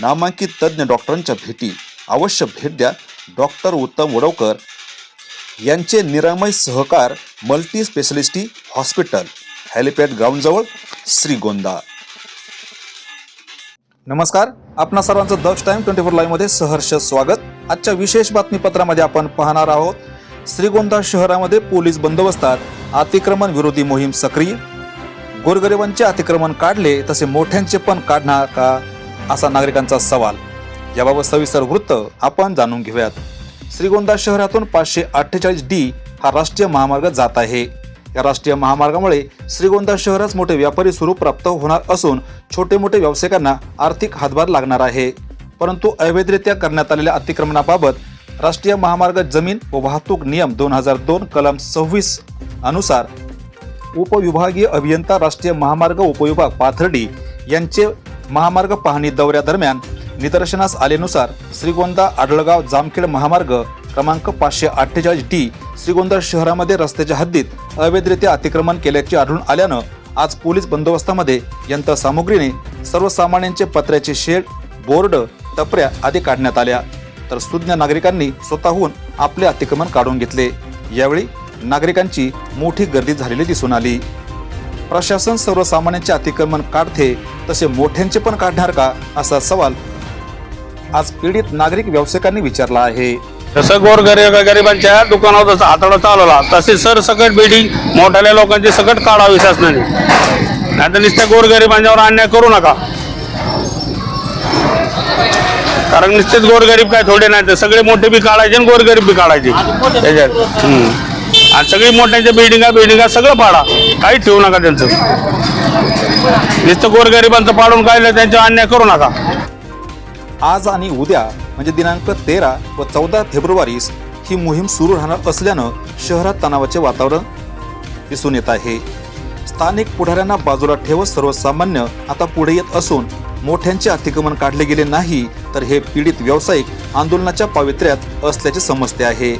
नामांकित तज्ज्ञ डॉक्टरांच्या भेटी. अवश्य भेट द्या. डॉक्टर उत्तम वडवकर यांचे Niramay Sahakar multi specialty hospital helipad ग्राउंडजवळ Shrigonda नमस्कार. आपणा सर्वांचं दक्ष टाइम ट्वेंटी फोरमध्ये सहर्ष स्वागत. आजच्या विशेष बातमीपत्रामध्ये आपण पाहणार आहोत श्रीगोंदा शहरामध्ये पोलीस बंदोबस्तात अतिक्रमण विरोधी मोहीम सक्रिय. गोरगरिबांचे अतिक्रमण काढले तसे मोठ्यांचे पण काढणार का? असा नागरिकांचा सवाल. याबाबत सविस्तर वृत्त आपण जाणून घेऊयात. श्रीगोंदा शहरातून पाचशे अठ्ठेचाळीस डी हा राष्ट्रीय महामार्ग जात आहे. या राष्ट्रीय महामार्गामुळे श्रीगोंदा शहरास मोठे व्यापारी स्वरूप प्राप्त होणार असून छोटे मोठे व्यावसायिकांना आर्थिक हातभार लागणार आहे. परंतु अवैधरित्या करण्यात आलेल्या अतिक्रमणाबाबत राष्ट्रीय महामार्ग जमीन व वाहतूक नियम दोन हजार दोन कलम सव्वीस अनुसार उपविभागीय अभियंता राष्ट्रीय महामार्ग उपविभाग पाथर्डी यांचे महामार्ग पाहणी दौऱ्यादरम्यान निदर्शनास आलेनुसार श्रीगोंदा आडळगाव जामखेड महामार्ग क्रमांक पाचशे अठ्ठेचाळीस डी श्रीगोंदा शहरामध्ये रस्त्याच्या हद्दीत अवैधरित्या अतिक्रमण केल्याचे आढळून आल्यानं आज पोलीस बंदोबस्तामध्ये यंत्रसामुग्रीने सर्वसामान्यांचे पत्र्याचे शेड बोर्ड टपऱ्या आदी काढण्यात आल्या. तर सुज्ञ नागरिकांनी स्वतःहून आपले अतिक्रमण काढून घेतले. यावेळी नागरिकांची मोठी गर्दी झालेली दिसून आली. प्रशासन सर्वसामान्यांचे अतिक्रमण काढते तसे मोठ्यांचे पण काढणार का असा सवाल आज पीडित नागरिक व्यावसायिकांनी विचारला आहे. जसं गोरगरीब गरिबांच्या दुकानावर जसं आतडा चालवला तसे सर सकट बिल्डिंग मोठ्या लोकांची सकट काढावी शासनाने. नाही तर नुसत्या गोरगरिबांच्यावर अन्याय करू नका. कारण निश्चित गोरगरीब काय थोडे नाही तर सगळे मोठे बी काढायचे आणि गोरगरीब बी काढायचे. त्याच्यात. हम्म. आणि सगळी मोठ्यांच्या बिल्डिंगा बिल्डिंगा सगळं पाडा. काही ठेवू नका त्यांचं. नुसतं गोरगरिबांचं पाडून काय त्यांचा अन्याय करू नका. आज आणि उद्या म्हणजे दिनांक तेरा व चौदा फेब्रुवारीस ही मोहीम सुरू राहणार असल्यानं शहरात तणावाचे वातावरण दिसून येत आहे. स्थानिक पुढाऱ्यांना बाजूला ठेवत सर्वसामान्य आता पुढे येत असून मोठ्यांचे अतिक्रमण काढले गेले नाही तर हे पीडित व्यावसायिक आंदोलनाच्या पावित्र्यात असल्याचे समजते आहे.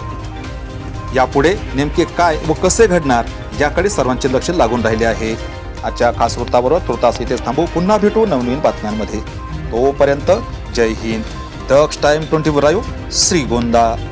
यापुढे नेमके काय व कसे घडणार याकडे सर्वांचे लक्ष लागून राहिले आहे. आजच्या खास वृत्ताबरोबर तुर्तास इथेच थांबू. पुन्हा भेटू नवनवीन बातम्यांमध्ये. तोपर्यंत जय Hind. Daksh time twenty four Shrigonda.